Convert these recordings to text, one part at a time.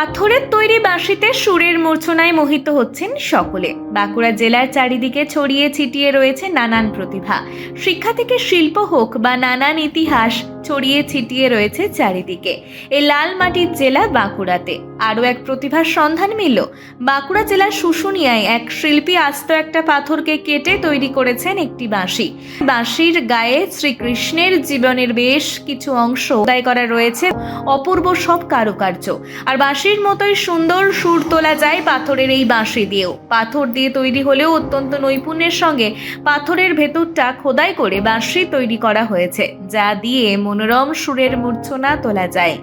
পাথরের তৈরি বাঁশিতে সুরের মূর্ছনায় মোহিত হচ্ছেন সকলে। বাঁকুড়া জেলার চারিদিকে ছড়িয়ে ছিটিয়ে রয়েছে নানান প্রতিভা। শিক্ষা থেকে শিল্প হোক বা নানান ইতিহাস ছড়িয়ে ছিটিয়ে রয়েছে চারিদিকে। এই লাল মাটির জেলা বাঁকুড়াতে। আরও এক প্রতিভার সন্ধান মিলল। বাঁকুড়া জেলার শুশুনিয়ায় এক শিল্পী আস্ত একটা পাথরকে কেটে তৈরি করেছেন একটি বাঁশি। বাঁশির গায়ে শ্রীকৃষ্ণের জীবনের বেশ কিছু অংশ খোদাই করা রয়েছে। অপূর্ব সব কারুকার্য। আর বাঁশির মতোই সুন্দর সুর তোলা যায় পাথরের এই বাঁশি দিয়েও। পাথর দিয়ে তৈরি হলেও অত্যন্ত নৈপুণ্যের সঙ্গে পাথরের ভেতরটা খোদাই করে বাঁশি তৈরি করা হয়েছে, যা দিয়ে মনোরম সুরের মূর্ছনা তোলা যায়।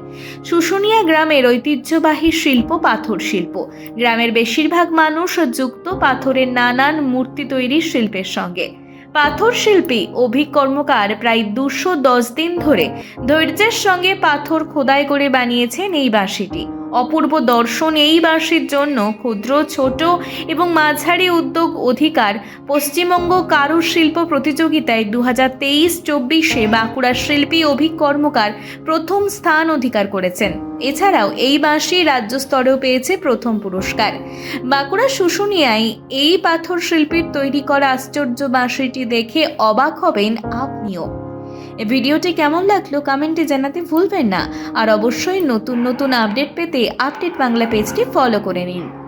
শুশুনিয়া গ্রামের ঐতিহ্যবাহী শিল্প পাথর শিল্প। গ্রামের বেশিরভাগ মানুষ যুক্ত পাথরের নানান মূর্তি তৈরির শিল্পের সঙ্গে। পাথর শিল্পী অভিকর্মকার প্রায় দুশো দশ দিন ধরে ধৈর্যের সঙ্গে পাথর খোদাই করে বানিয়েছেন এই বাঁশিটি। অপূর্ব দর্শন এই বাঁশির জন্য ক্ষুদ্র, ছোট এবং মাঝারি উদ্যোগ অধিকার পশ্চিমবঙ্গ কারুশিল্প প্রতিযোগিতায় দু হাজার তেইশ চব্বিশে বাঁকুড়ার শিল্পী অভিক কর্মকার প্রথম স্থান অধিকার করেছেন। এছাড়াও এই বাঁশি রাজ্য স্তরেও পেয়েছে প্রথম পুরস্কার। বাঁকুড়া শুশুনিয়ায় এই পাথর শিল্পীর তৈরি করা আশ্চর্য বাঁশিটি দেখে অবাক হবেন আপনিও। ভিডিওটি কেমন লাগল কমেন্টে জানাতে ভুলবেন না। আর অবশ্যই নতুন নতুন আপডেট পেতে আপডেট বাংলা পেজটি ফলো করে নিন।